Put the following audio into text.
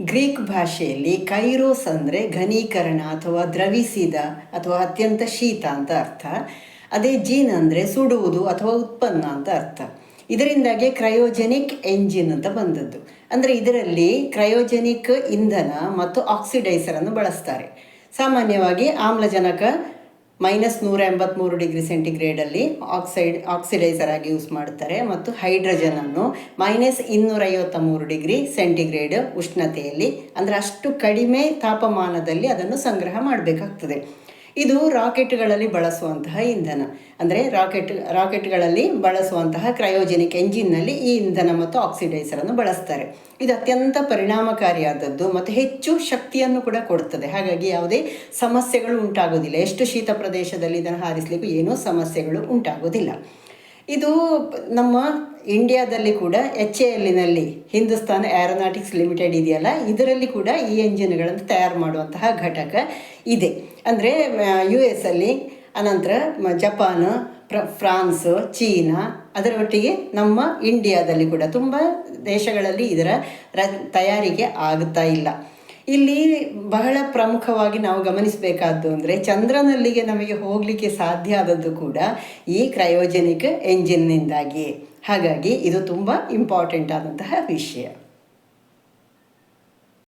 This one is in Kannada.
ಗ್ರೀಕ್ ಭಾಷೆಯಲ್ಲಿ ಕೈರೋಸ್ ಅಂದರೆ ಘನೀಕರಣ ಅಥವಾ ದ್ರವಿಸಿದ ಅಥವಾ ಅತ್ಯಂತ ಶೀತ ಅಂತ ಅರ್ಥ. ಅದೇ ಜೀನ್ ಅಂದರೆ ಸುಡುವುದು ಅಥವಾ ಉತ್ಪನ್ನ ಅಂತ ಅರ್ಥ. ಇದರಿಂದಾಗಿ ಕ್ರಯೋಜೆನಿಕ್ ಎಂಜಿನ್ ಅಂತ ಬಂದದ್ದು. ಅಂದರೆ ಇದರಲ್ಲಿ ಕ್ರಯೋಜೆನಿಕ್ ಇಂಧನ ಮತ್ತು ಆಕ್ಸಿಡೈಸರನ್ನು ಬಳಸ್ತಾರೆ. ಸಾಮಾನ್ಯವಾಗಿ ಆಮ್ಲಜನಕ ಮೈನಸ್ ನೂರ ಎಂಬತ್ತ್ಮೂರು ಡಿಗ್ರಿ ಸೆಂಟಿಗ್ರೇಡಲ್ಲಿ ಆಕ್ಸೈಡ್, ಆಕ್ಸಿಡೈಸರ್ ಆಗಿ ಯೂಸ್ ಮಾಡ್ತಾರೆ ಮತ್ತು ಹೈಡ್ರೋಜನನ್ನು ಮೈನಸ್ ಇನ್ನೂರೈವತ್ತ ಮೂರು ಡಿಗ್ರಿ ಸೆಂಟಿಗ್ರೇಡ್ ಉಷ್ಣತೆಯಲ್ಲಿ, ಅಂದರೆ ಅಷ್ಟು ಕಡಿಮೆ ತಾಪಮಾನದಲ್ಲಿ ಅದನ್ನು ಸಂಗ್ರಹ ಮಾಡಬೇಕಾಗ್ತದೆ. ಇದು ರಾಕೆಟ್ಗಳಲ್ಲಿ ಬಳಸುವಂತಹ ಇಂಧನ. ಅಂದರೆ ರಾಕೆಟ್, ರಾಕೆಟ್ಗಳಲ್ಲಿ ಬಳಸುವಂತಹ ಕ್ರಯೋಜೆನಿಕ್ ಎಂಜಿನ್ನಲ್ಲಿ ಈ ಇಂಧನ ಮತ್ತು ಆಕ್ಸಿಡೈಸರನ್ನು ಬಳಸ್ತಾರೆ. ಇದು ಅತ್ಯಂತ ಪರಿಣಾಮಕಾರಿಯಾದದ್ದು ಮತ್ತು ಹೆಚ್ಚು ಶಕ್ತಿಯನ್ನು ಕೂಡ ಕೊಡ್ತದೆ. ಹಾಗಾಗಿ ಯಾವುದೇ ಸಮಸ್ಯೆಗಳು ಉಂಟಾಗೋದಿಲ್ಲ ಎಷ್ಟು ಶೀತ ಪ್ರದೇಶದಲ್ಲಿ ಇದನ್ನು ಹಾರಿಸಲಿಕ್ಕೂ ಏನೂ ಸಮಸ್ಯೆಗಳು ಉಂಟಾಗೋದಿಲ್ಲ ಇದು ನಮ್ಮ ಇಂಡಿಯಾದಲ್ಲಿ ಕೂಡ ಎಚ್ ಎ ಎಲ್ಲಿನಲ್ಲಿ ಹಿಂದೂಸ್ತಾನ್ ಏರೋನಾಟಿಕ್ಸ್ ಲಿಮಿಟೆಡ್ ಇದೆಯಲ್ಲ, ಇದರಲ್ಲಿ ಕೂಡ ಈ ಎಂಜಿನ್ಗಳನ್ನು ತಯಾರು ಮಾಡುವಂತಹ ಘಟಕ ಇದೆ. ಅಂದರೆ ಯು ಎಸ್ ಅಲ್ಲಿ ಅನಂತರ ಜಪಾನ್, ಪ್ರ, ಫ್ರಾನ್ಸ್, ಚೀನಾ ಅದರ ಒಟ್ಟಿಗೆ ನಮ್ಮ ಇಂಡಿಯಾದಲ್ಲಿ ಕೂಡ ತುಂಬ ದೇಶಗಳಲ್ಲಿ ಇದರ ರ ತಯಾರಿಕೆ ಆಗುತ್ತಾ ಇಲ್ಲ. ಇಲ್ಲಿ ಬಹಳ ಪ್ರಮುಖವಾಗಿ ನಾವು ಗಮನಿಸಬೇಕಾದ್ದು ಅಂದರೆ ಚಂದ್ರನಲ್ಲಿಗೆ ನಮಗೆ ಹೋಗಲಿಕ್ಕೆ ಸಾಧ್ಯ ಆದದ್ದು ಕೂಡ ಈ ಕ್ರಯೋಜೆನಿಕ್ ಎಂಜಿನ್ನಿಂದಾಗಿ. ಹಾಗಾಗಿ ಇದು ತುಂಬ ಇಂಪಾರ್ಟೆಂಟ್ ಆದಂತಹ ವಿಷಯ.